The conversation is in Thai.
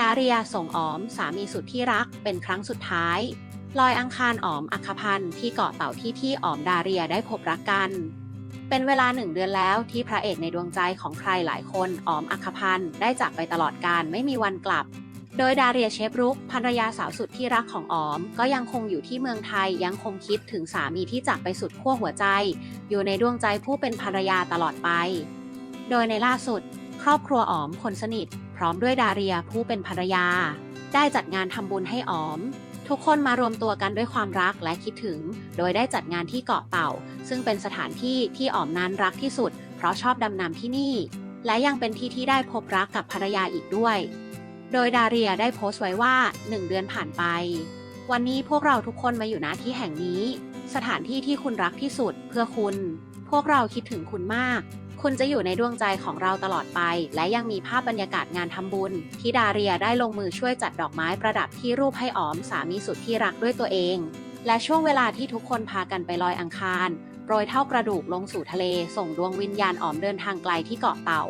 ดาเรียส่งอ๋อมสามีสุดที่รักเป็นครั้งสุดท้าย ลอยอังคารอ๋อมอัคพันธ์ที่เกาะเต่าที่ที่อ๋อมดาเรียได้พบรักกัน เป็นเวลาหนึ่งเดือนแล้วที่พระเอกในดวงใจของใครหลายคนอ๋อมอัคพันธ์ได้จากไปตลอดการไม่มีวันกลับ โดยดาเรียเชฟรุกภรรยาสาวสุดที่รักของอ๋อม ก็ยังคงอยู่ที่เมืองไทยยังคงคิดถึงสามีที่จากไปสุดขั้วหัวใจ อยู่ในดวงใจผู้เป็นภรรยาตลอดไป โดยในล่าสุด ครอบครัวอ๋อมคนสนิท พร้อมด้วยดาเรียผู้เป็นภรรยา ได้จัดงานทำบุญให้อ๋อม ทุกคนมารวมตัวกันด้วยความรักและคิดถึง โดยได้จัดงานที่เกาะเต่า ซึ่งเป็นสถานที่ที่อ๋อมนั้นรักที่สุด เพราะชอบดำน้ำที่นี่ และยังเป็นที่ที่ได้พบรักกับภรรยาอีกด้วย โดยดาเรียได้โพสต์ไว้ว่า1เดือนผ่านไป วันนี้พวกเราทุกคนมาอยู่ณที่แห่งนี้ สถานที่ที่คุณรักที่สุดเพื่อคุณ พวกเราคิดถึงคุณมาก คุณจะอยู่ในดวงใจของเราตลอดไป และยังมีภาพบรรยากาศงานทำบุญ ที่ดาเรียได้ลงมือช่วยจัดดอกไม้ประดับที่รูปให้อ๋อมสามีสุดที่รักด้วยตัวเอง และช่วงเวลาที่ทุกคนพากันไปลอยอังคารโปรยเท่ากระดูกลงสู่ทะเล ส่งดวงวิญญาณอ๋อมเดินทางไกลที่เกาะเต่า